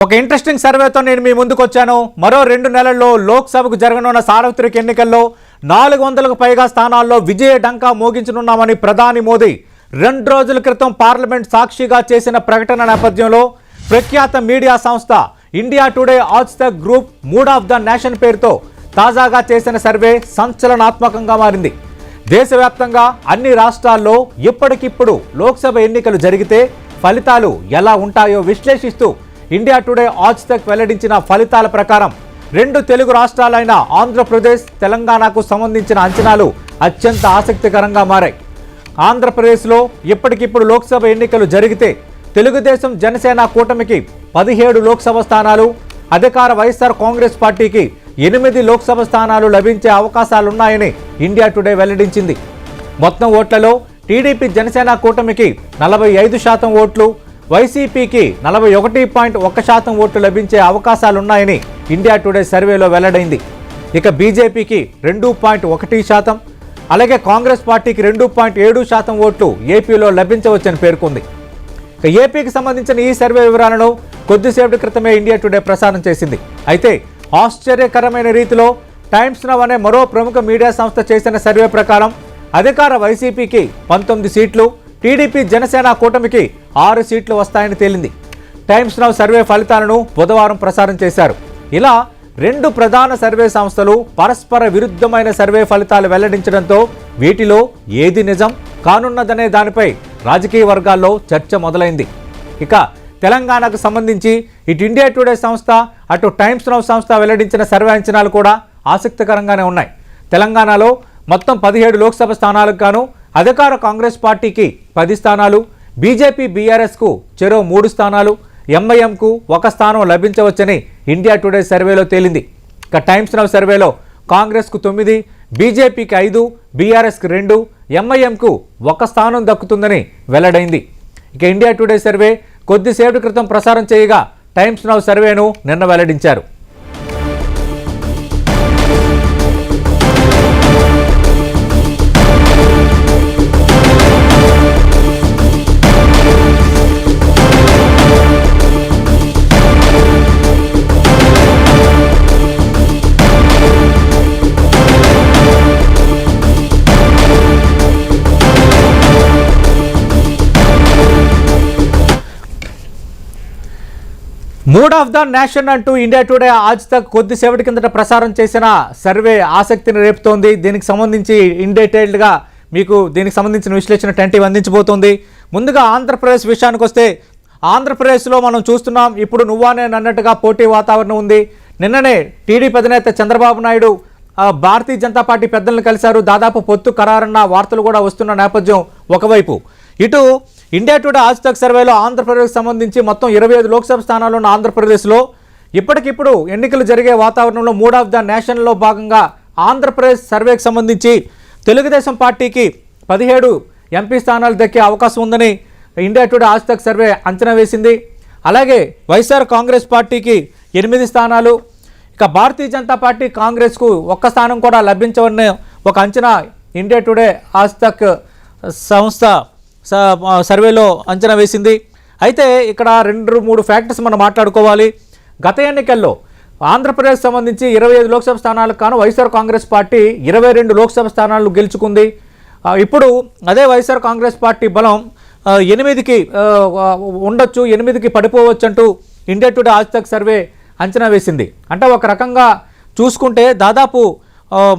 ఒక ఇంట్రెస్టింగ్ సర్వేతో నేను మీ ముందుకు వచ్చాను మరో రెండు నెలల్లో లోక్సభకు జరగనున్న సార్వత్రిక ఎన్నికల్లో నాలుగు వందలకు పైగా స్థానాల్లో విజయ డంకా మోగించనున్నామని ప్రధాని మోదీ. రెండు రోజుల క్రితం పార్లమెంట్ సాక్షిగా చేసిన ప్రకటన నేపథ్యంలో ప్రఖ్యాత మీడియా సంస్థ India today Aaj the group mood of the nation పేరుతో తాజాగా చేసిన సర్వే సంచలనాత్మకంగా మారింది. దేశవ్యాప్తంగా అన్ని రాష్ట్రాల్లో ఇప్పటికిప్పుడు లోక్సభ ఎన్నికలు జరిగితే ఫలితాలు ఎలా ఉంటాయో విశ్లేషిస్తూ ఇండియా టుడే ఆజ్ తక్ వెల్లడించిన ఫలితాల ప్రకారం రెండు తెలుగు రాష్ట్రాలైన ఆంధ్రప్రదేశ్ తెలంగాణకు సంబంధించిన అంచనాలు అత్యంత ఆసక్తికరంగా మారాయి. ఆంధ్రప్రదేశ్లో ఇప్పటికిప్పుడు లోక్సభ ఎన్నికలు జరిగితే తెలుగుదేశం జనసేన కూటమికి పదిహేడు లోక్సభ స్థానాలు అధికార వైఎస్ఆర్ కాంగ్రెస్ పార్టీకి ఎనిమిది లోక్సభ స్థానాలు లభించే అవకాశాలున్నాయని ఇండియా టుడే వెల్లడించింది. మొత్తం ఓట్లలో టీడీపీ జనసేన కూటమికి నలభై ఐదు శాతం ఓట్లు వైసీపీకి నలభై ఒకటి పాయింట్ ఒక్క శాతం ఓట్లు లభించే అవకాశాలున్నాయని ఇండియా టుడే సర్వేలో వెల్లడైంది. ఇక బీజేపీకి రెండు పాయింట్ ఒకటి శాతం అలాగే కాంగ్రెస్ పార్టీకి రెండు పాయింట్ ఏడు శాతం ఓట్లు ఏపీలో లభించవచ్చని పేర్కొంది. ఇక ఏపీకి సంబంధించిన ఈ సర్వే వివరాలను కొద్దిసేపటి క్రితమే ఇండియా టుడే ప్రసారం చేసింది. అయితే ఆశ్చర్యకరమైన రీతిలో టైమ్స్ నవ్ అనే మరో ప్రముఖ మీడియా సంస్థ చేసిన సర్వే ప్రకారం అధికార వైసీపీకి పంతొమ్మిది సీట్లు టీడీపీ జనసేన కూటమికి ఆరు సీట్లు వస్తాయని తేలింది. టైమ్స్ నౌ సర్వే ఫలితాలను బుధవారం ప్రసారం చేశారు. ఇలా రెండు ప్రధాన సర్వే సంస్థలు పరస్పర విరుద్ధమైన సర్వే ఫలితాలు వెల్లడించడంతో వీటిలో ఏది నిజం కానున్నదనే దానిపై రాజకీయ వర్గాల్లో చర్చ మొదలైంది. ఇక తెలంగాణకు సంబంధించి ఇటు ఇండియా టుడే సంస్థ అటు టైమ్స్ నౌ సంస్థ వెల్లడించిన సర్వే అంచనాలు కూడా ఆసక్తికరంగానే ఉన్నాయి. తెలంగాణలో మొత్తం పదిహేడు లోక్సభ స్థానాలకు గాను అధికార కాంగ్రెస్ పార్టీకి పది స్థానాలు. బీజేపీ బీఆర్ఎస్కు చెరో మూడు స్థానాలు. ఎంఐఎంకు ఒక స్థానం లభించవచ్చని ఇండియా టుడే సర్వేలో తేలింది. ఇక టైమ్స్ నవ్ సర్వేలో కాంగ్రెస్కు తొమ్మిది బీజేపీకి ఐదు బీఆర్ఎస్కి రెండు ఎంఐఎంకు ఒక స్థానం దక్కుతుందని వెల్లడైంది. ఇక ఇండియా టుడే సర్వే కొద్దిసేపటి క్రితం ప్రసారం చేయగా టైమ్స్ నవ్ సర్వేను నిన్న వెల్లడించారు. మూడ్ ఆఫ్ ద నేషన్ అంటూ ఇండియా టుడే ఆజ్ తక్ కొద్దిసేపటి కిందట ప్రసారం చేసిన సర్వే ఆసక్తిని రేపుతోంది. దీనికి సంబంధించి ఇన్ డీటెయిల్డ్గా మీకు దీనికి సంబంధించిన విశ్లేషణ టెంటివ్ అందించబోతోంది. ముందుగా ఆంధ్రప్రదేశ్ విషయానికి వస్తే ఆంధ్రప్రదేశ్లో మనం చూస్తున్నాం ఇప్పుడు నువ్వానే అన్నట్టుగా పోటీ వాతావరణం ఉంది. నిన్ననే టీడీపీ అధినేత చంద్రబాబు నాయుడు భారతీయ జనతా పార్టీ పెద్దలను కలిశారు. దాదాపు పొత్తు ఖరారన్న వార్తలు కూడా వస్తున్న నేపథ్యం ఒకవైపు. ఇటు ఇండియా టుడే ఆజ్ తక్ సర్వేలో ఆంధ్రప్రదేశ్కి సంబంధించి మొత్తం ఇరవై ఐదు లోక్సభ స్థానాలు ఉన్న ఆంధ్రప్రదేశ్లో ఇప్పటికిప్పుడు ఎన్నికలు జరిగే వాతావరణంలో మూడ్ ఆఫ్ ద నేషన్లో భాగంగా ఆంధ్రప్రదేశ్ సర్వేకి సంబంధించి తెలుగుదేశం పార్టీకి పదిహేడు ఎంపీ స్థానాలు దక్కే అవకాశం ఉందని India today Aaj Tak survey అంచనా వేసింది. అలాగే వైఎస్ఆర్ కాంగ్రెస్ పార్టీకి ఎనిమిది స్థానాలు. ఇక భారతీయ జనతా పార్టీ కాంగ్రెస్కు ఒక్క స్థానం కూడా లభించవని ఒక అంచనా ఇండియా టుడే ఆజ్ తక్ సంస్థ సర్వేలో అంచనా వేసింది. అయితే ఇక్కడ రెండు మూడు ఫ్యాక్టర్స్ మనం మాట్లాడుకోవాలి. గత ఎన్నికల్లో ఆంధ్రప్రదేశ్ సంబంధించి ఇరవై ఐదు లోక్సభ స్థానాలకు కాను వైఎస్ఆర్ కాంగ్రెస్ పార్టీ ఇరవై రెండు లోక్సభ స్థానాలు గెలుచుకుంది. ఇప్పుడు అదే వైఎస్ఆర్ కాంగ్రెస్ పార్టీ బలం ఎనిమిదికి ఉండొచ్చు ఎనిమిదికి పడిపోవచ్చు అంటూ India today Aaj Tak survey అంచనా వేసింది. అంటే ఒక రకంగా చూసుకుంటే దాదాపు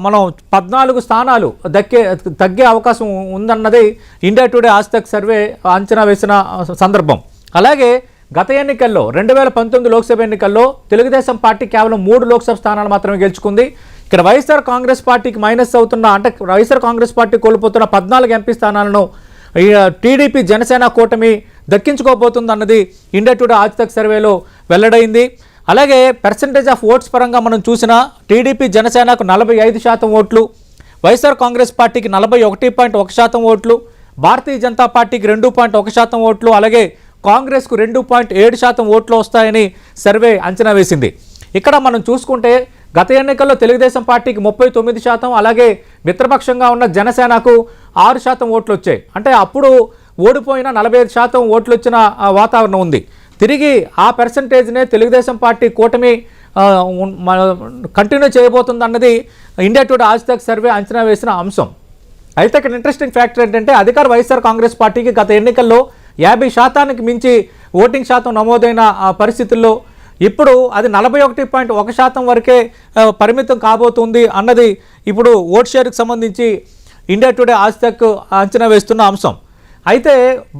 మనం పద్నాలుగు స్థానాలు దక్కే తగ్గే అవకాశం ఉందన్నది ఇండియా టుడే ఆస్తక్ సర్వే అంచనా వేసిన సందర్భం. అలాగే గత ఎన్నికల్లో రెండు వేల పంతొమ్మిది లోక్సభ ఎన్నికల్లో తెలుగుదేశం పార్టీ కేవలం మూడు లోక్సభ స్థానాలు మాత్రమే గెలుచుకుంది. ఇక్కడ వైఎస్ఆర్ కాంగ్రెస్ పార్టీకి మైనస్ అవుతున్న అంటే వైఎస్ఆర్ కాంగ్రెస్ పార్టీ కోల్పోతున్న పద్నాలుగు ఎంపీ స్థానాలను ఈ టీడీపీ జనసేన కూటమి దక్కించుకోబోతుంది అన్నది ఇండియా టుడే ఆజ్తక్ సర్వేలో వెల్లడైంది. అలాగే పర్సంటేజ్ ఆఫ్ ఓట్స్ పరంగా మనం చూసినా టీడీపీ జనసేనకు నలభై ఐదు శాతం ఓట్లు వైఎస్ఆర్ కాంగ్రెస్ పార్టీకి నలభై ఒకటి పాయింట్ ఒక శాతం ఓట్లు భారతీయ జనతా పార్టీకి రెండు పాయింట్ ఒక శాతం ఓట్లు అలాగే కాంగ్రెస్కు రెండు పాయింట్ ఏడు శాతం ఓట్లు వస్తాయని సర్వే అంచనా వేసింది. ఇక్కడ మనం చూసుకుంటే గత ఎన్నికల్లో తెలుగుదేశం పార్టీకి ముప్పై తొమ్మిది శాతం అలాగే మిత్రపక్షంగా ఉన్న జనసేనకు ఆరు శాతం ఓట్లు వచ్చాయి. అంటే అప్పుడు ఓడిపోయిన నలభై ఐదు శాతం ఓట్లు వచ్చిన వాతావరణం ఉంది. తిరిగి ఆ పర్సంటేజ్నే తెలుగుదేశం పార్టీ కూటమి కంటిన్యూ చేయబోతుంది అన్నది ఇండియా టుడే ఆజ్తక్ సర్వే అంచనా వేసిన అంశం. అయితే ఇక్కడ ఇంట్రెస్టింగ్ ఫ్యాక్టర్ ఏంటంటే అధికార వైఎస్ఆర్ కాంగ్రెస్ పార్టీకి గత ఎన్నికల్లో యాభై శాతానికి మించి ఓటింగ్ శాతం నమోదైన ఆ పరిస్థితుల్లో ఇప్పుడు అది నలభై ఒకటి పాయింట్ ఒక శాతం వరకే పరిమితం కాబోతుంది అన్నది ఇప్పుడు ఓట్ షేర్కి సంబంధించి ఇండియా టుడే ఆజ్తక్ అంచనా వేస్తున్న అంశం. అయితే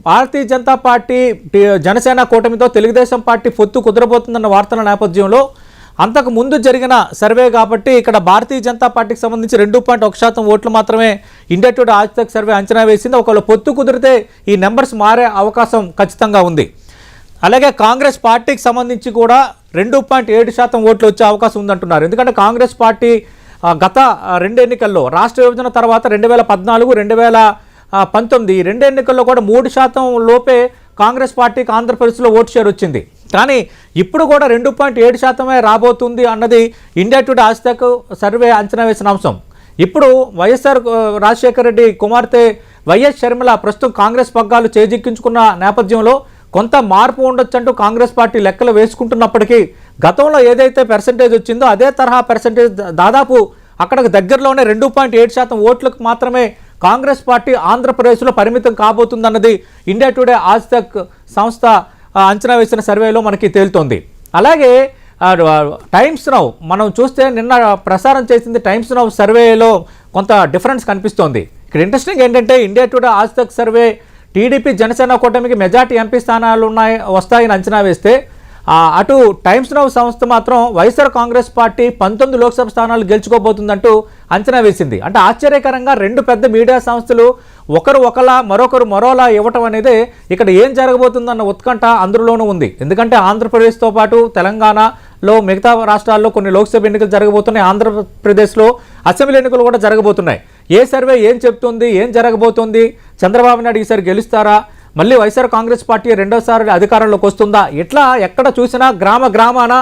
భారతీయ జనతా పార్టీ జనసేన కూటమితో తెలుగుదేశం పార్టీ పొత్తు కుదరబోతుందన్న వార్తల నేపథ్యంలో అంతకు ముందు జరిగిన సర్వే కాబట్టి ఇక్కడ భారతీయ జనతా పార్టీకి సంబంధించి రెండు పాయింట్ ఒక శాతం ఓట్లు మాత్రమే ఇండియా ఆజ్తక్ సర్వే అంచనా వేసింది. ఒకవేళ పొత్తు కుదిరితే ఈ నెంబర్స్ మారే అవకాశం ఖచ్చితంగా ఉంది. అలాగే కాంగ్రెస్ పార్టీకి సంబంధించి కూడా రెండు పాయింట్ ఏడు శాతం ఓట్లు వచ్చే అవకాశం ఉందంటున్నారు. ఎందుకంటే కాంగ్రెస్ పార్టీ గత రెండు ఎన్నికల్లో రాష్ట్ర విభజన తర్వాత రెండు వేల పద్నాలుగు రెండు వేల పంతొమ్మిది రెండు ఎన్నికల్లో కూడా మూడు శాతం లోపే కాంగ్రెస్ పార్టీకి ఆంధ్రప్రదేశ్లో ఓటు షేర్ వచ్చింది. కానీ ఇప్పుడు కూడా రెండు పాయింట్ ఏడు శాతమే రాబోతుంది అన్నది ఇండియా టుడే ఆస్తిక్ సర్వే అంచనా వేసిన అంశం. ఇప్పుడు వైఎస్ఆర్ రాజశేఖర రెడ్డి కుమార్తె వైఎస్ షర్మిల ప్రస్తుతం కాంగ్రెస్ పగ్గాలు చేజిక్కించుకున్న నేపథ్యంలో కొంత మార్పు ఉండొచ్చంటూ కాంగ్రెస్ పార్టీ లెక్కలు వేసుకుంటున్నప్పటికీ గతంలో ఏదైతే పెర్సంటేజ్ వచ్చిందో అదే తరహా పెర్సంటేజ్ దాదాపు అక్కడికి దగ్గరలోనే రెండు పాయింట్ ఏడు శాతం ఓట్లకు మాత్రమే కాంగ్రెస్ పార్టీ ఆంధ్రప్రదేశ్లో పరిమితం కాబోతుందన్నది ఇండియా టుడే ఆజ్ తక్ సంస్థ అంచనా వేసిన సర్వేలో మనకి తేలుతోంది. అలాగే టైమ్స్ నౌ మనం చూస్తే నిన్న ప్రసారం చేసింది టైమ్స్ నౌ సర్వేలో కొంత డిఫరెన్స్ కనిపిస్తోంది. ఇక్కడ ఇంట్రెస్టింగ్ ఏంటంటే India today Aaj Tak survey TDP Janasena కూటమికి మెజార్టీ ఎంపీ స్థానాలు ఉన్నాయి వస్తాయని అంచనా వేస్తే అటు టైమ్స్ నౌ సంస్థ మాత్రం వైఎస్ఆర్ కాంగ్రెస్ పార్టీ పంతొమ్మిది లోక్సభ స్థానాలు గెలుచుకోబోతుందంటూ అంచనా వేసింది. అంటే ఆశ్చర్యకరంగా రెండు పెద్ద మీడియా సంస్థలు ఒకరు ఒకలా మరొకరు మరోలా ఇవ్వటం అనేది ఇక్కడ ఏం జరగబోతుందన్న ఉత్కంఠ అందులోనూ ఉంది. ఎందుకంటే ఆంధ్రప్రదేశ్తో పాటు తెలంగాణలో మిగతా రాష్ట్రాల్లో కొన్ని లోక్సభ ఎన్నికలు జరగబోతున్నాయి. ఆంధ్రప్రదేశ్లో అసెంబ్లీ ఎన్నికలు కూడా జరగబోతున్నాయి. ఏ సర్వే ఏం చెప్తుంది ఏం జరగబోతుంది చంద్రబాబు నాయుడు ఈసారి గెలుస్తారా మళ్ళీ వైఎస్ఆర్ కాంగ్రెస్ పార్టీ రెండోసారి అధికారంలోకి వస్తుందా ఇట్లా ఎక్కడ చూసినా గ్రామ గ్రామాన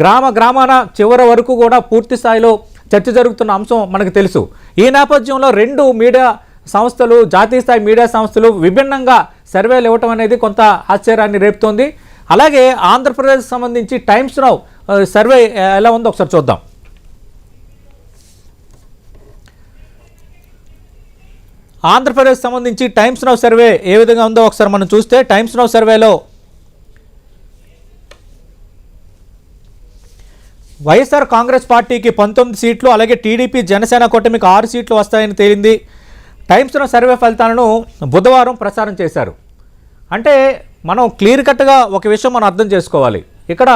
గ్రామ గ్రామాన చివరి వరకు కూడా పూర్తి స్థాయిలో చర్చ జరుగుతున్న అంశం మనకు తెలుసు. ఈ నేపథ్యంలో రెండు మీడియా సంస్థలు జాతీయ స్థాయి మీడియా సంస్థలు విభిన్నంగా సర్వేలు ఇవ్వటం అనేది కొంత ఆశ్చర్యాన్ని రేపుతోంది. అలాగే ఆంధ్రప్రదేశ్ సంబంధించి టైమ్స్ నౌ సర్వే ఎలా ఉందో ఒకసారి చూద్దాం. ఆంధ్రప్రదేశ్ సంబంధించి టైమ్స్ నౌ సర్వే ఏ విధంగా ఉందో ఒకసారి మనం చూస్తే టైమ్స్ నౌ సర్వేలో వైఎస్ఆర్ కాంగ్రెస్ పార్టీకి పంతొమ్మిది సీట్లు అలాగే టీడీపీ జనసేన కూటమికి ఆరు సీట్లు వస్తాయని తేలింది. టైమ్స్లో సర్వే ఫలితాలను బుధవారం ప్రసారం చేశారు. అంటే మనం క్లియర్ కట్గా ఒక విషయం మనం అర్థం చేసుకోవాలి. ఇక్కడ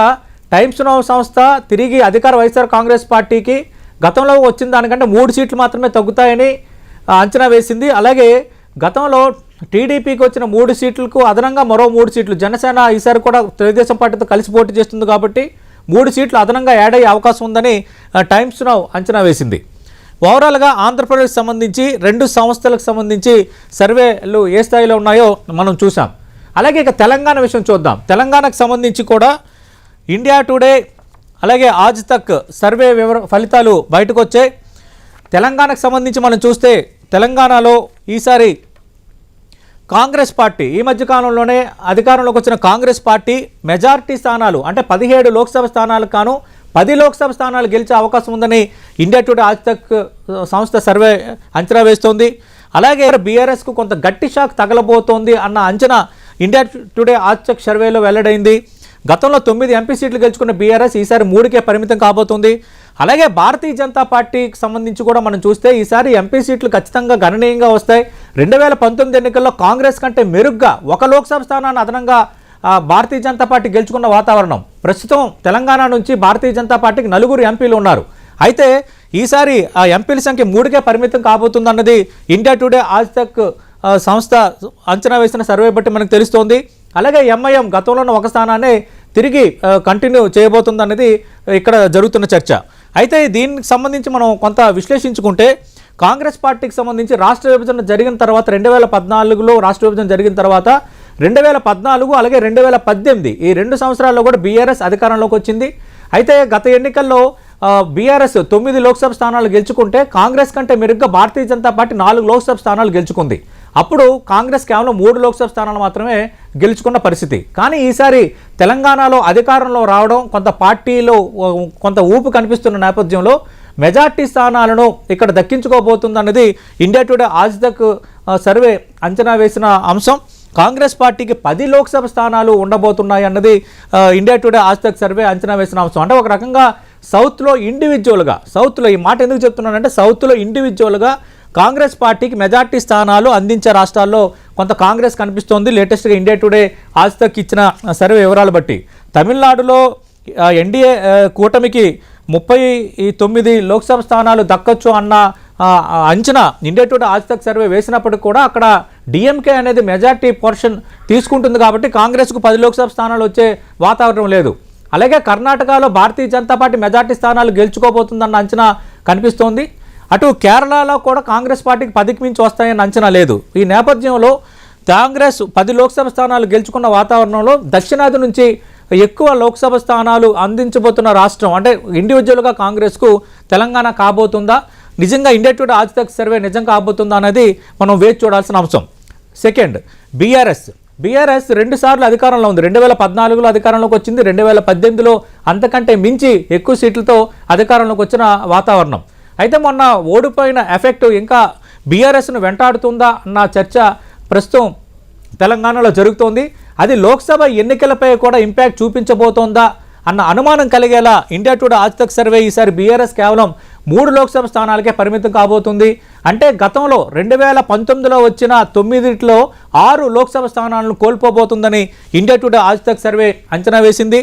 టైమ్స్ నో సంస్థ తిరిగి అధికార వైఎస్ఆర్ కాంగ్రెస్ పార్టీకి గతంలో వచ్చిన దానికంటే మూడు సీట్లు మాత్రమే తగ్గుతాయని అంచనా వేసింది. అలాగే గతంలో టీడీపీకి వచ్చిన మూడు సీట్లకు అదనంగా మరో మూడు సీట్లు జనసేన ఈసారి కూడా తెలుగుదేశం పార్టీతో కలిసి పోటీ చేస్తుంది కాబట్టి మూడు సీట్లు అదనంగా యాడ్ అయ్యే అవకాశం ఉందని టైమ్స్ నౌ అంచనా వేసింది. ఓవరాల్గా ఆంధ్రప్రదేశ్ సంబంధించి రెండు సంస్థలకు సంబంధించి సర్వేలు ఏ స్థాయిలో ఉన్నాయో మనం చూసాం అలాగే ఇక తెలంగాణ విషయం చూద్దాం. తెలంగాణకు సంబంధించి కూడా ఇండియా టుడే అలాగే ఆజ్ తక్ సర్వే వివర ఫలితాలు బయటకు వచ్చాయి తెలంగాణకు సంబంధించి మనం చూస్తే తెలంగాణలో ఈసారి కాంగ్రెస్ పార్టీ ఈ మధ్య కాలంలోనే అధికారంలోకి వచ్చిన కాంగ్రెస్ పార్టీ మెజారిటీ స్థానాలు అంటే పదిహేడు లోక్సభ స్థానాలకు కాను పది లోక్సభ స్థానాలు గెలిచే అవకాశం ఉందని ఇండియా టుడే ఆజ్తక్ సంస్థ సర్వే అంచనా వేస్తోంది. అలాగే బీఆర్ఎస్కు కొంత గట్టి షాక్ తగలబోతోంది అన్న అంచనా ఇండియా టుడే ఆజ్తక్ సర్వేలో వెల్లడైంది. గతంలో తొమ్మిది ఎంపీ సీట్లు గెలుచుకున్న బీఆర్ఎస్ ఈసారి మూడుకే పరిమితం కాబోతుంది. అలాగే భారతీయ జనతా పార్టీకి సంబంధించి కూడా మనం చూస్తే ఈసారి ఎంపీ సీట్లు ఖచ్చితంగా గణనీయంగా వస్తాయి. రెండు వేల పంతొమ్మిది ఎన్నికల్లో కాంగ్రెస్ కంటే మెరుగ్గా ఒక లోక్సభ స్థానాన్ని అదనంగా భారతీయ జనతా పార్టీ గెలుచుకున్న వాతావరణం. ప్రస్తుతం తెలంగాణ నుంచి భారతీయ జనతా పార్టీకి నలుగురు ఎంపీలు ఉన్నారు. అయితే ఈసారి ఆ ఎంపీల సంఖ్య మూడుకే పరిమితం కాబోతుందన్నది ఇండియా టుడే ఆజ్తక్ సంస్థ అంచనా వేసిన సర్వే బట్టి మనకు తెలుస్తోంది. అలాగే ఎంఐఎం గతంలో ఉన్న ఒక స్థానాన్ని తిరిగి కంటిన్యూ చేయబోతుందన్నది ఇక్కడ జరుగుతున్న చర్చ. అయితే దీనికి సంబంధించి మనం కొంత విశ్లేషించుకుంటే కాంగ్రెస్ పార్టీకి సంబంధించి రాష్ట్ర విభజన జరిగిన తర్వాత రెండు వేల పద్నాలుగులో రాష్ట్ర విభజన జరిగిన తర్వాత రెండు వేల పద్నాలుగు అలాగే రెండు వేల పద్దెనిమిది ఈ రెండు సంవత్సరాల్లో కూడా బీఆర్ఎస్ అధికారంలోకి వచ్చింది. అయితే గత ఎన్నికల్లో బీఆర్ఎస్ తొమ్మిది లోక్సభ స్థానాలు గెలుచుకుంటే కాంగ్రెస్ కంటే మెరుగ్గా భారతీయ జనతా పార్టీ నాలుగు లోక్సభ స్థానాలు గెలుచుకుంది. అప్పుడు కాంగ్రెస్ కేవలం మూడు లోక్సభ స్థానాలు మాత్రమే గెలుచుకున్న పరిస్థితి. కానీ ఈసారి తెలంగాణలో అధికారంలో రావడం కొంత పార్టీలో కొంత ఊపు కనిపిస్తున్న నేపథ్యంలో మెజార్టీ స్థానాలను ఇక్కడ దక్కించుకోబోతుందన్నది India today Aaj Tak survey అంచనా వేసిన అంశం. కాంగ్రెస్ పార్టీకి పది లోక్సభ స్థానాలు ఉండబోతున్నాయి అన్నది India today Aaj Tak survey అంచనా వేసిన అంశం. అంటే ఒక రకంగా సౌత్లో ఇండివిజువల్గా సౌత్లో ఈ మాట ఎందుకు చెప్తున్నానంటే సౌత్లో ఇండివిజువల్గా కాంగ్రెస్ పార్టీకి మెజార్టీ స్థానాలు అందించే రాష్ట్రాల్లో కొంత కాంగ్రెస్ కనిపిస్తోంది. లేటెస్ట్గా ఇండియా టుడే ఆజ్తక్ ఇచ్చిన సర్వే వివరాలు బట్టి. తమిళనాడులో ఎన్డీఏ కూటమికి ముప్పై తొమ్మిది లోక్సభ స్థానాలు దక్కచ్చు అన్న అంచనా ఇండియా టుడే ఆజ్తక్ సర్వే వేసినప్పటికి కూడా అక్కడ డిఎంకే అనేది మెజార్టీ పోర్షన్ తీసుకుంటుంది కాబట్టి కాంగ్రెస్కు పది లోక్సభ స్థానాలు వచ్చే వాతావరణం లేదు. అలాగే కర్ణాటకలో భారతీయ జనతా పార్టీ మెజార్టీ స్థానాలు గెలుచుకోబోతుందన్న అంచనా కనిపిస్తోంది. అటు కేరళలో కూడా కాంగ్రెస్ పార్టీకి పదికి మించి వస్తాయని అంచనా లేదు. ఈ నేపథ్యంలో కాంగ్రెస్ పది లోక్సభ స్థానాలు గెలుచుకున్న వాతావరణంలో దక్షిణాది నుంచి ఎక్కువ లోక్సభ స్థానాలు అందించబోతున్న రాష్ట్రం అంటే ఇండివిజువల్గా కాంగ్రెస్కు తెలంగాణ కాబోతుందా? నిజంగా ఇండియా ఆజ్తక్ సర్వే నిజం కాబోతుందా అనేది మనం వేచి చూడాల్సిన అంశం. సెకండ్ బీఆర్ఎస్ బీఆర్ఎస్ రెండు సార్లు అధికారంలో ఉంది. రెండు వేల పద్నాలుగులో అధికారంలోకి వచ్చింది. రెండు వేల పద్దెనిమిదిలో అంతకంటే మించి ఎక్కువ సీట్లతో అధికారంలోకి వచ్చిన వాతావరణం. అయితే మొన్న ఓడిపోయిన ఎఫెక్ట్ ఇంకా బీఆర్ఎస్ను వెంటాడుతుందా అన్న చర్చ ప్రస్తుతం తెలంగాణలో జరుగుతోంది. అది లోక్సభ ఎన్నికలపై కూడా ఇంపాక్ట్ చూపించబోతోందా అన్న అనుమానం కలిగేలా ఇండియా టుడే ఆజ్తక్ సర్వే ఈసారి బీఆర్ఎస్ కేవలం మూడు లోక్సభ స్థానాలకే పరిమితం కాబోతుంది. అంటే గతంలో రెండు వేల పంతొమ్మిదిలో వచ్చిన తొమ్మిదిట్లో ఆరు లోక్సభ స్థానాలను కోల్పోబోతుందని ఇండియా టుడే ఆజ్తక్ సర్వే అంచనా వేసింది.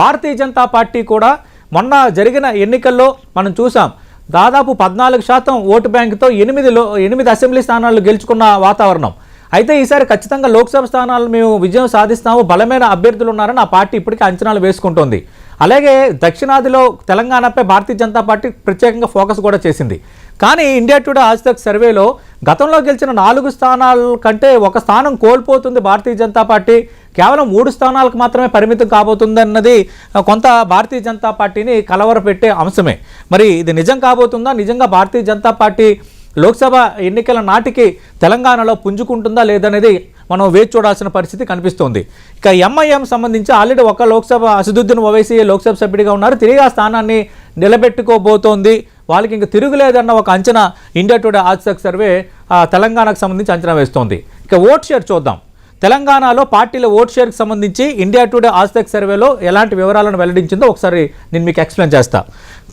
భారతీయ జనతా పార్టీ కూడా మొన్న జరిగిన ఎన్నికల్లో మనం చూసాం దాదాపు పద్నాలుగు శాతం ఓటు బ్యాంకుతో ఎనిమిది లో ఎనిమిది అసెంబ్లీ స్థానాలు గెలుచుకున్న వాతావరణం. అయితే ఈసారి ఖచ్చితంగా లోక్సభ స్థానాలు మేము విజయం సాధిస్తాము బలమైన అభ్యర్థులు ఉన్నారని ఆ పార్టీ ఇప్పటికే అంచనాలు వేసుకుంటోంది. అలాగే దక్షిణాదిలో తెలంగాణపై భారతీయ జనతా పార్టీ ప్రత్యేకంగా ఫోకస్ కూడా చేసింది. కానీ ఇండియా టుడే ఆజ్ తక్ సర్వేలో గతంలో గెలిచిన నాలుగు స్థానాల కంటే ఒక స్థానం కోల్పోతుంది భారతీయ జనతా పార్టీ. కేవలం మూడు స్థానాలకు మాత్రమే పరిమితం కాబోతుందన్నది కొంత భారతీయ జనతా పార్టీని కలవరపెట్టే అంశమే. మరి ఇది నిజం కాబోతుందా? నిజంగా భారతీయ జనతా పార్టీ లోక్సభ ఎన్నికల నాటికి తెలంగాణలో పుంజుకుంటుందా లేదనేది మనం వేచి చూడాల్సిన పరిస్థితి కనిపిస్తోంది. ఇక ఎంఐఎం సంబంధించి ఆల్రెడీ ఒక లోక్సభ అసదుద్దీన్ ఓవైసీ లోక్సభ సభ్యుడిగా ఉన్నారు. తిరిగి ఆ స్థానాన్ని నిలబెట్టుకోబోతోంది. వాళ్ళకి ఇంక తిరుగులేదన్న ఒక అంచనా ఇండియా టుడే ఆజ్ సర్వే తెలంగాణకు సంబంధించి అంచనా వేస్తోంది. ఇక ఓట్ షేర్ చూద్దాం. తెలంగాణలో పార్టీల ఓట్ షేర్కి సంబంధించి ఇండియా టుడే ఆస్తక్ సర్వేలో ఎలాంటి వివరాలను వెల్లడించిందో ఒకసారి నేను మీకు ఎక్స్ప్లెయిన్ చేస్తా.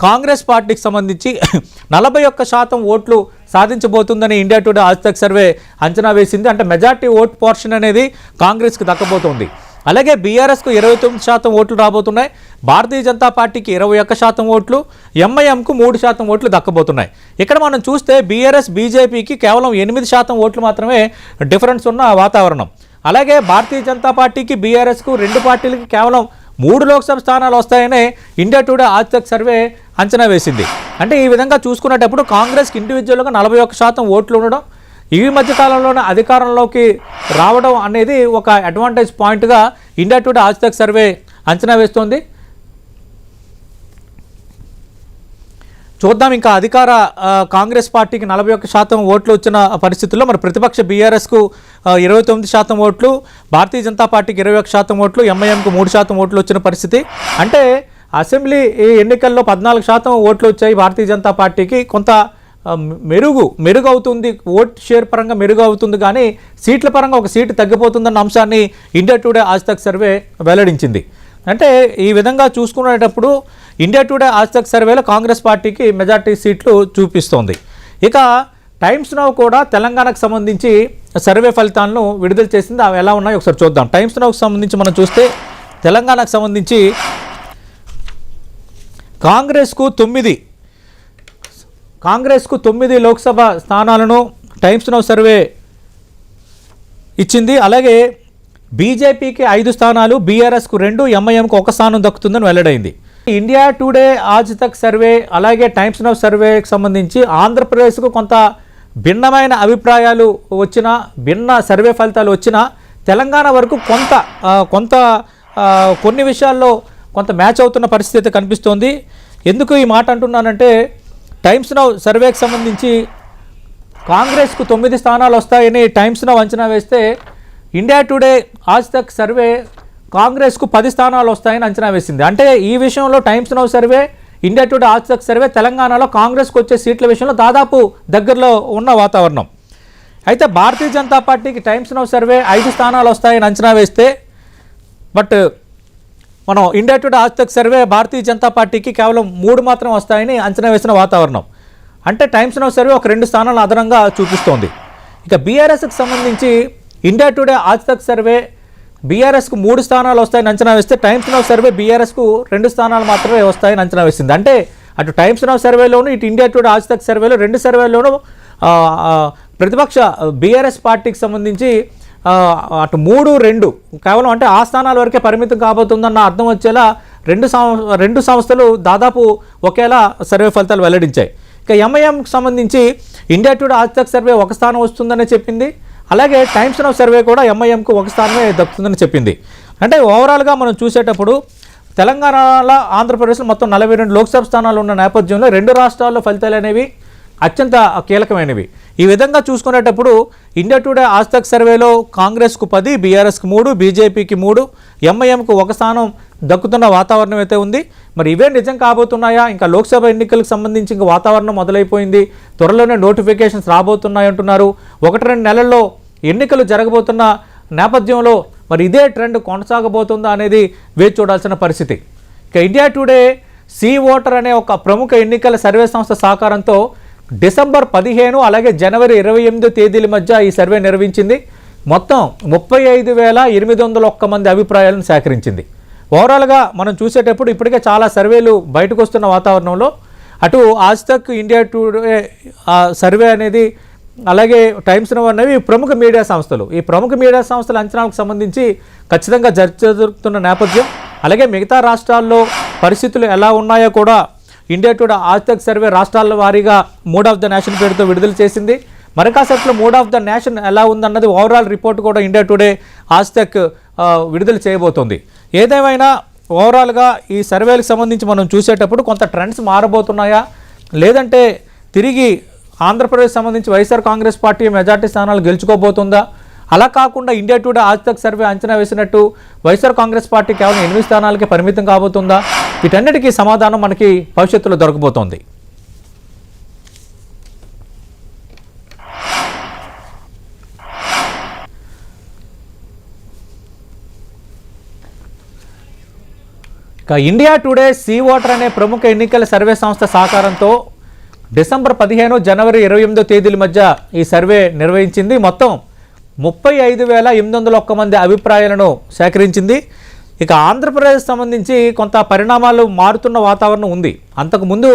కాంగ్రెస్ పార్టీకి సంబంధించి నలభై ఒక్క శాతం ఓట్లు సాధించబోతుందని ఇండియా టుడే ఆస్తక్ సర్వే అంచనా వేసింది. అంటే మెజార్టీ ఓట్ పోర్షన్ అనేది కాంగ్రెస్కి దక్కబోతోంది. అలాగే బీఆర్ఎస్కు ఇరవై తొమ్మిది శాతం ఓట్లు రాబోతున్నాయి. భారతీయ జనతా పార్టీకి ఇరవై ఒక్క శాతం ఓట్లు ఎంఐఎంకు మూడు శాతం ఓట్లు దక్కబోతున్నాయి. ఇక్కడ మనం చూస్తే బీఆర్ఎస్ బీజేపీకి కేవలం ఎనిమిది శాతం ఓట్లు మాత్రమే డిఫరెన్స్ ఉన్న వాతావరణం. అలాగే భారతీయ జనతా పార్టీకి బీఆర్ఎస్కు రెండు పార్టీలకి కేవలం మూడు లోక్సభ స్థానాలు వస్తాయని ఇండియా టుడే ఆజ్తక్ సర్వే అంచనా వేసింది. అంటే ఈ విధంగా చూసుకునేటప్పుడు కాంగ్రెస్కి ఇండివిజువల్గా నలభై ఒక్క శాతం ఓట్లు ఉండడం ఈ మధ్యకాలంలోనే అధికారంలోకి రావడం అనేది ఒక అడ్వాంటేజ్ పాయింట్గా ఇండియా టుడే ఆజ్తక్ సర్వే అంచనా వేస్తోంది. చూద్దాం. ఇంకా అధికార కాంగ్రెస్ పార్టీకి నలభై ఒక్క శాతం ఓట్లు వచ్చిన పరిస్థితుల్లో మరి ప్రతిపక్ష బీఆర్ఎస్కు ఇరవై తొమ్మిది శాతం ఓట్లు భారతీయ జనతా పార్టీకి ఇరవై ఒక్క శాతం ఓట్లు ఎంఐఎంకు మూడు శాతం ఓట్లు వచ్చిన పరిస్థితి. అంటే అసెంబ్లీ ఈ ఎన్నికల్లో పద్నాలుగు శాతం ఓట్లు వచ్చాయి భారతీయ జనతా పార్టీకి. కొంత మెరుగు మెరుగు అవుతుంది ఓట్ షేర్ పరంగా మెరుగు అవుతుంది కానీ సీట్ల పరంగా ఒక సీటు తగ్గిపోతుందన్న అంశాన్ని India today Aaj Tak survey వెల్లడించింది. అంటే ఈ విధంగా చూసుకునేటప్పుడు ఇండియా టుడే ఆజ్ తక్ సర్వేలో కాంగ్రెస్ పార్టీకి మెజార్టీ సీట్లు చూపిస్తోంది. ఇక టైమ్స్ నౌ కూడా తెలంగాణకు సంబంధించి సర్వే ఫలితాలను విడుదల చేసింది. అవి ఎలా ఉన్నాయో ఒకసారి చూద్దాం. టైమ్స్ నౌకి సంబంధించి మనం చూస్తే తెలంగాణకు సంబంధించి కాంగ్రెస్కు తొమ్మిది కాంగ్రెస్కు తొమ్మిది లోక్సభ స్థానాలను టైమ్స్ నౌ సర్వే ఇచ్చింది. అలాగే బీజేపీకి ఐదు స్థానాలు బీఆర్ఎస్కు రెండు ఎంఐఎంకు ఒక స్థానం దక్కుతుందని వెల్లడైంది. India today Aaj Tak survey అలాగే టైమ్స్ నౌ సర్వేకి సంబంధించి ఆంధ్రప్రదేశ్కు కొంత భిన్నమైన అభిప్రాయాలు వచ్చినా భిన్న సర్వే ఫలితాలు వచ్చినా తెలంగాణ వరకు కొంత కొంత కొన్ని విషయాల్లో కొంత మ్యాచ్ అవుతున్న పరిస్థితి కనిపిస్తోంది. ఎందుకు ఈ మాట అంటున్నానంటే టైమ్స్ నౌ సర్వేకి సంబంధించి కాంగ్రెస్కు తొమ్మిది స్థానాలు వస్తాయని టైమ్స్ నౌ అంచనా వేస్తే India today Aaj Tak survey కాంగ్రెస్కు పది స్థానాలు వస్తాయని అంచనా వేసింది అంటే ఈ విషయంలో Times Now survey India today Aaj Tak survey తెలంగాణలో కాంగ్రెస్కి వచ్చే సీట్ల విషయంలో దాదాపు దగ్గరలో ఉన్న వాతావరణం అయితే భారతీయ జనతా పార్టీకి టైమ్స్ నౌ సర్వే ఐదు స్థానాలు వస్తాయని అంచనా వేస్తే బట్ మనం India today Aaj Tak survey Bharatiya Janata పార్టీకి కేవలం మూడు మాత్రం వస్తాయని అంచనా వేసిన వాతావరణం అంటే టైమ్స్ నౌ సర్వే ఒక రెండు స్థానాలు అదనంగా చూపిస్తోంది ఇక బీఆర్ఎస్కి సంబంధించి India today Aaj Tak survey బీఆర్ఎస్కు మూడు స్థానాలు వస్తాయని అంచనా వేస్తే టైమ్స్ ఆఫ్ సర్వే బీఆర్ఎస్కు రెండు స్థానాలు మాత్రమే వస్తాయని అంచనా వేసింది అంటే అటు టైమ్స్ ఆఫ్ సర్వేలోను ఇటు ఇండియా టుడే ఆజ్ తక్ సర్వేలో రెండు సర్వేలోనూ ప్రతిపక్ష బీఆర్ఎస్ పార్టీకి సంబంధించి అటు మూడు రెండు కేవలం అంటే ఆ స్థానాల వరకే పరిమితం కాబోతుందన్న అర్థం వచ్చేలా రెండు రెండు సంస్థలు దాదాపు ఒకేలా సర్వే ఫలితాలు వెల్లడించాయి ఇక ఎంఐఎంకి సంబంధించి India today Aaj Tak survey ఒక స్థానం వస్తుందనే చెప్పింది అలాగే టైమ్స్ ఆఫ్ సర్వే కూడా ఎంఐఎంకు ఒక స్థానమే దక్కుతుందని చెప్పింది. అంటే ఓవరాల్గా మనం చూసేటప్పుడు తెలంగాణలో ఆంధ్రప్రదేశ్లో మొత్తం నలభై రెండు లోక్సభ స్థానాలు ఉన్న నేపథ్యంలో రెండు రాష్ట్రాల్లో ఫలితాలు అనేవి అత్యంత కీలకమైనవి. ఈ విధంగా చూసుకునేటప్పుడు ఇండియా టుడే ఆస్తక్ సర్వేలో కాంగ్రెస్కు పది బీఆర్ఎస్కి మూడు బీజేపీకి మూడు ఎంఐఎంకు ఒక స్థానం దక్కుతున్న వాతావరణం అయితే ఉంది. మరి ఇవే నిజం కాబోతున్నాయా? ఇంకా లోక్సభ ఎన్నికలకు సంబంధించి ఇంకా వాతావరణం మొదలైపోయింది. త్వరలోనే నోటిఫికేషన్స్ రాబోతున్నాయి అంటున్నారు. ఒకటి రెండు నెలల్లో ఎన్నికలు జరగబోతున్న నేపథ్యంలో మరి ఇదే ట్రెండ్ కొనసాగబోతుందా అనేది వేచి చూడాల్సిన పరిస్థితి. ఇక ఇండియా టుడే సీ ఓటర్ అనే ఒక ప్రముఖ ఎన్నికల సర్వే సంస్థ సహకారంతో డిసెంబర్ పదిహేను అలాగే జనవరి ఇరవై ఎనిమిదో తేదీల మధ్య ఈ సర్వే నిర్వహించింది. మొత్తం ముప్పై ఐదు వేల ఎనిమిది వందల ఒక్క మంది అభిప్రాయాలను సేకరించింది. ఓవరాల్గా మనం చూసేటప్పుడు ఇప్పటికే చాలా సర్వేలు బయటకు వస్తున్న వాతావరణంలో అటు ఆజ్ తక్ ఇండియా టుడే సర్వే అనేది అలాగే టైమ్స్ నవ్ అనేవి ప్రముఖ మీడియా సంస్థలు. ఈ ప్రముఖ మీడియా సంస్థల అంచనాలకు సంబంధించి ఖచ్చితంగా చర్చ జరుగుతున్న నేపథ్యం అలాగే మిగతా రాష్ట్రాల్లో పరిస్థితులు ఎలా ఉన్నాయో కూడా ఇండియా టుడే ఆజ్తక్ సర్వే రాష్ట్రాల వారీగా మూడ్ ఆఫ్ ద నేషన్ పేరుతో విడుదల చేసింది. మరి మూడ్ ఆఫ్ ద నేషన్ ఎలా ఉందన్నది ఓవరాల్ రిపోర్ట్ కూడా ఇండియా టుడే ఆజ్తక్ తక్ విడుదల చేయబోతోంది. ఏదేమైనా ఓవరాల్గా ఈ సర్వేలకు సంబంధించి మనం చూసేటప్పుడు కొంత ట్రెండ్స్ మారబోతున్నాయా? లేదంటే తిరిగి ఆంధ్రప్రదేశ్ సంబంధించి వైఎస్ఆర్ కాంగ్రెస్ పార్టీ మెజార్టీ స్థానాలు గెలుచుకోబోతుందా? అలా కాకుండా India today Aaj Tak survey అంచనా వేసినట్టు వైఎస్ఆర్ కాంగ్రెస్ పార్టీ కేవలం ఎనిమిది స్థానాలకే పరిమితం కాబోతుందా? వీటన్నిటికీ సమాధానం మనకి భవిష్యత్తులో దొరకబోతోంది. ఇండియా టుడే సీ ఓటర్ అనే ప్రముఖ ఎన్నికల సర్వే సంస్థ సహకారంతో డిసెంబర్ పదిహేను జనవరి ఇరవై ఎనిమిదో తేదీల మధ్య ఈ సర్వే నిర్వహించింది. మొత్తం ముప్పై ఐదు వేల ఎనిమిది వందల ఒక్క మంది అభిప్రాయాలను సేకరించింది. ఇక ఆంధ్రప్రదేశ్ సంబంధించి కొంత పరిణామాలు మారుతున్న వాతావరణం ఉంది. అంతకుముందు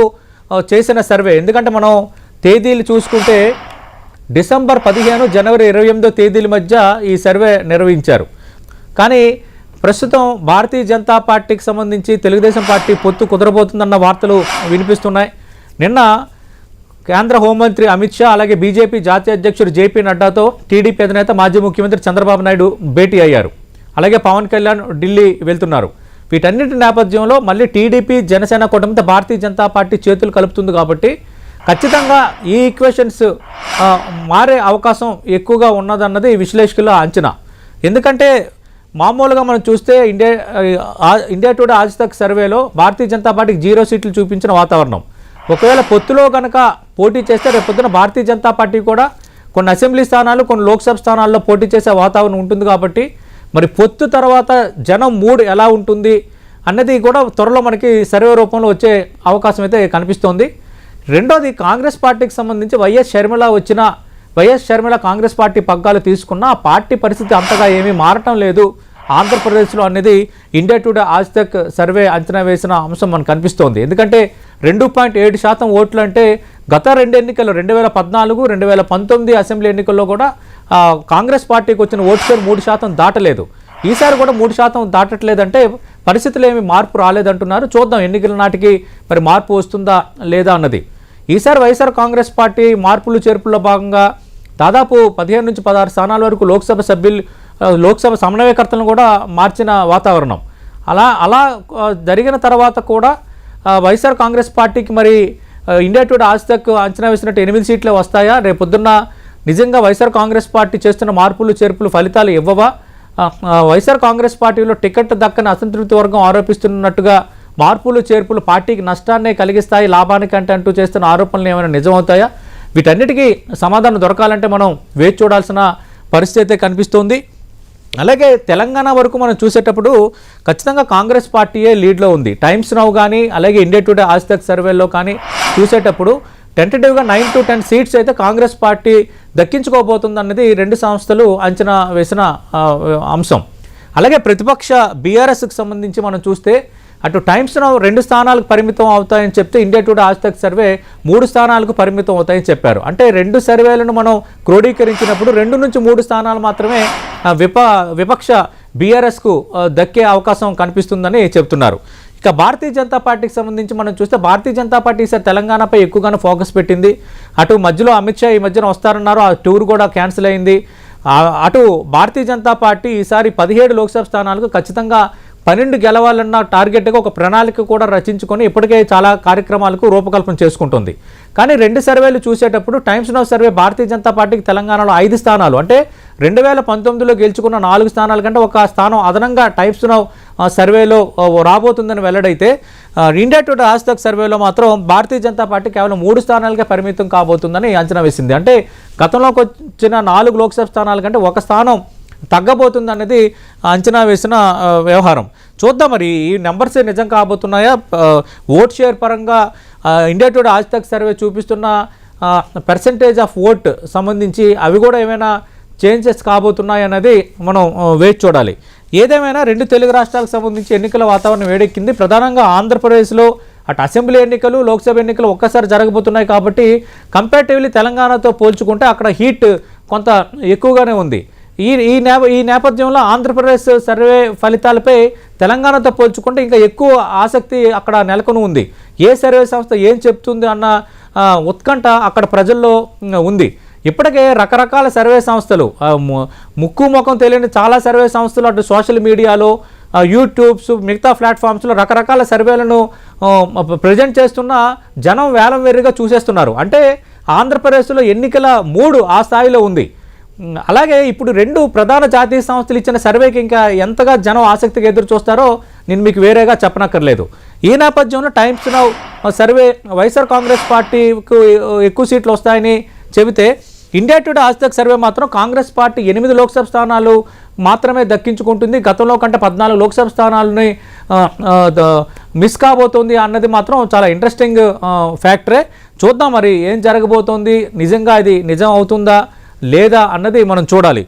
చేసిన సర్వే. ఎందుకంటే మనం తేదీలు చూసుకుంటే డిసెంబర్ పదిహేను జనవరి ఇరవై ఎనిమిదో తేదీల మధ్య ఈ సర్వే నిర్వహించారు. కానీ ప్రస్తుతం భారతీయ జనతా పార్టీకి సంబంధించి తెలుగుదేశం పార్టీ పొత్తు కుదరబోతుందన్న వార్తలు వినిపిస్తున్నాయి. నిన్న కేంద్ర హోంమంత్రి అమిత్ షా అలాగే బీజేపీ జాతీయ అధ్యక్షుడు జేపీ నడ్డాతో టీడీపీ అధినేత మాజీ ముఖ్యమంత్రి చంద్రబాబు నాయుడు భేటీ అయ్యారు. అలాగే పవన్ కళ్యాణ్ ఢిల్లీ వెళ్తున్నారు. వీటన్నిటి నేపథ్యంలో మళ్ళీ టీడీపీ జనసేన కూటమితో భారతీయ జనతా పార్టీ చేతులు కలుపుతుంది కాబట్టి ఖచ్చితంగా ఈ ఈక్వేషన్స్ మారే అవకాశం ఎక్కువగా ఉన్నదన్నది విశ్లేషకుల అంచనా. ఎందుకంటే మామూలుగా మనం చూస్తే ఇండియా ఇండియా టుడే ఆజ్ తక్ సర్వేలో భారతీయ జనతా పార్టీకి జీరో సీట్లు చూపించిన వాతావరణం. ఒకవేళ పొత్తులో కనుక పోటీ చేస్తే రేపు పొద్దున భారతీయ జనతా పార్టీ కూడా కొన్ని అసెంబ్లీ స్థానాలు కొన్ని లోక్సభ స్థానాల్లో పోటీ చేసే వాతావరణం ఉంటుంది కాబట్టి మరి పొత్తు తర్వాత జనం మూడ్ ఎలా ఉంటుంది అన్నది కూడా త్వరలో మనకి సర్వే రూపంలో వచ్చే అవకాశం అయితే కనిపిస్తోంది. రెండోది కాంగ్రెస్ పార్టీకి సంబంధించి వైఎస్ షర్మిల వచ్చిన వైఎస్ షర్మిల కాంగ్రెస్ పార్టీ పగ్గాలు తీసుకున్న ఆ పార్టీ పరిస్థితి అంతగా ఏమీ మారటం లేదు. ఆంధ్రప్రదేశ్లో అనేది ఇండియా టుడే ఆజ్తక్ సర్వే అంచనా వేసిన అంశం మనకు కనిపిస్తోంది. ఎందుకంటే రెండు పాయింట్ ఏడు శాతం ఓట్లు అంటే గత రెండు ఎన్నికల్లో రెండు వేల పద్నాలుగు రెండు వేల పంతొమ్మిది అసెంబ్లీ ఎన్నికల్లో కూడా కాంగ్రెస్ పార్టీకి వచ్చిన ఓటు షేర్ మూడు శాతం దాటలేదు. ఈసారి కూడా మూడు శాతం దాటట్లేదంటే పరిస్థితులు ఏమి మార్పు రాలేదంటున్నారు. చూద్దాం ఎన్నికల నాటికి మరి మార్పు వస్తుందా లేదా అన్నది. ఈసారి వైఎస్ఆర్ కాంగ్రెస్ పార్టీ మార్పులు చేర్పుల్లో భాగంగా దాదాపు పదిహేను నుంచి పదహారు స్థానాల వరకు లోక్సభ సభ్యులు లోక్సభ సమన్వయకర్తలను కూడా మార్చిన వాతావరణం. అలా అలా జరిగిన తర్వాత కూడా వైఎస్ఆర్ కాంగ్రెస్ పార్టీకి మరి ఇండియా టుడే ఆజ్ అంచనా వేసినట్టు ఎనిమిది సీట్లే వస్తాయా? రేపు పొద్దున్న నిజంగా వైఎస్ఆర్ కాంగ్రెస్ పార్టీ చేస్తున్న మార్పులు చేర్పులు ఫలితాలు ఇవ్వవా? వైఎస్ఆర్ కాంగ్రెస్ పార్టీలో టికెట్ దక్కని అసంతృప్తి వర్గం ఆరోపిస్తున్నట్టుగా మార్పులు చేర్పులు పార్టీకి నష్టాన్నే కలిగిస్తాయి లాభానికంటే అంటూ చేస్తున్న ఆరోపణలు ఏమైనా నిజమవుతాయా? వీటన్నిటికీ సమాధానం దొరకాలంటే మనం వేచి చూడాల్సిన పరిస్థితి అయితే కనిపిస్తోంది. అలాగే తెలంగాణ వరకు మనం చూసేటప్పుడు ఖచ్చితంగా కాంగ్రెస్ పార్టీయే లీడ్లో ఉంది. టైమ్స్ నౌ కానీ అలాగే ఇండియా టుడే ఆజ్ సర్వేలో కానీ చూసేటప్పుడు టెంటేటివ్గా నైన్ టు టెన్ సీట్స్ అయితే కాంగ్రెస్ పార్టీ దక్కించుకోబోతుంది అన్నది రెండు సంస్థలు అంచనా వేసిన అంశం. అలాగే ప్రతిపక్ష బీఆర్ఎస్కి సంబంధించి మనం చూస్తే అటు టైమ్స్ రెండు స్థానాలకు పరిమితం అవుతాయని చెప్తే ఇండియా టుడే ఆజ్ సర్వే మూడు స్థానాలకు పరిమితం అవుతాయని చెప్పారు. అంటే రెండు సర్వేలను మనం క్రోడీకరించినప్పుడు రెండు నుంచి మూడు స్థానాలు మాత్రమే విప విపక్ష బీఆర్ఎస్కు దక్కే అవకాశం కనిపిస్తుందని చెప్తున్నారు. ఇక భారతీయ జనతా పార్టీకి సంబంధించి మనం చూస్తే భారతీయ జనతా పార్టీ ఈసారి తెలంగాణపై ఎక్కువగానే ఫోకస్ పెట్టింది. అటు మధ్యలో అమిత్ షా ఈ మధ్యన వస్తారన్నారు ఆ టూర్ కూడా క్యాన్సిల్ అయింది. అటు భారతీయ జనతా పార్టీ ఈసారి పదిహేడు లోక్సభ స్థానాలకు ఖచ్చితంగా పన్నెండు గెలవాలన్న టార్గెట్గా ఒక ప్రణాళిక కూడా రచించుకొని ఇప్పటికే చాలా కార్యక్రమాలకు రూపకల్పన చేసుకుంటుంది. కానీ రెండు సర్వేలు చూసేటప్పుడు Times Now survey Bharatiya Janata పార్టీకి తెలంగాణలో ఐదు స్థానాలు. అంటే రెండు వేల పంతొమ్మిదిలో గెలుచుకున్న నాలుగు స్థానాల కంటే ఒక స్థానం అదనంగా టైమ్స్ నౌ సర్వేలో రాబోతుందని వెల్లడైతే ఇండియా టుడే ఆస్తక్ సర్వేలో మాత్రం భారతీయ జనతా పార్టీ కేవలం మూడు స్థానాలకే పరిమితం కాబోతుందని అంచనా వేసింది. అంటే గతంలోకి వచ్చిన నాలుగు లోక్సభ స్థానాల కంటే ఒక స్థానం తగ్గబోతుంది అనేది అంచనా వేసిన వ్యవహారం. చూద్దాం మరి ఈ నెంబర్స్ నిజం కాబోతున్నాయా? ఓట్ షేర్ పరంగా ఇండియా టుడే ఆజ్తక్ సర్వే చూపిస్తున్న పర్సంటేజ్ ఆఫ్ ఓట్ సంబంధించి అవి కూడా ఏమైనా చేంజెస్ కాబోతున్నాయి అన్నది మనం వేచి చూడాలి. ఏదేమైనా రెండు తెలుగు రాష్ట్రాలకు సంబంధించి ఎన్నికల వాతావరణం వేడెక్కింది. ప్రధానంగా ఆంధ్రప్రదేశ్లో అటు అసెంబ్లీ ఎన్నికలు లోక్సభ ఎన్నికలు ఒక్కసారి జరగబోతున్నాయి కాబట్టి కంపారిటివ్లీ తెలంగాణతో పోల్చుకుంటే అక్కడ హీట్ కొంత ఎక్కువగానే ఉంది. ఈ ఈ నేప ఈ నేపథ్యంలో ఆంధ్రప్రదేశ్ సర్వే ఫలితాలపై తెలంగాణతో పోల్చుకుంటే ఇంకా ఎక్కువ ఆసక్తి అక్కడ నెలకొని ఉంది. ఏ సర్వే సంస్థ ఏం చెప్తుంది అన్న ఉత్కంఠ అక్కడ ప్రజల్లో ఉంది. ఇప్పటికే రకరకాల సర్వే సంస్థలు ము- ముక్కు ముఖం తెలియని చాలా సర్వే సంస్థలు అటు సోషల్ మీడియాలో యూట్యూబ్స్ మిగతా ప్లాట్ఫామ్స్లో రకరకాల సర్వేలను ప్రజెంట్ చేస్తున్న జనం వేలం వెర్రిగా చూసేస్తున్నారు. అంటే ఆంధ్రప్రదేశ్లో ఎన్నికల మూడు ఆ స్థాయిలో ఉంది. అలాగే ఇప్పుడు రెండు ప్రధాన జాతీయ సంస్థలు ఇచ్చిన సర్వేకి ఇంకా ఎంతగా జనం ఆసక్తిగా ఎదురు చూస్తారో నేను మీకు వేరేగా చెప్పనక్కర్లేదు. ఈ నేపథ్యంలో Times Now survey YSR Congress పార్టీకు ఎక్కువ సీట్లు వస్తాయని చెబితే ఇండియా టుడే ఆస్తక్ సర్వే మాత్రం కాంగ్రెస్ పార్టీ ఎనిమిది లోక్సభ స్థానాలు మాత్రమే దక్కించుకుంటుంది. గతంలో కంటే పద్నాలుగు లోక్సభ స్థానాలని మిస్ కాబోతోంది అన్నది మాత్రం చాలా ఇంట్రెస్టింగ్ ఫ్యాక్టరే చూద్దాం మరి ఏం జరగబోతోంది. నిజంగా ఇది నిజం అవుతుందా? లేదా అన్నది మనం చూడాలి.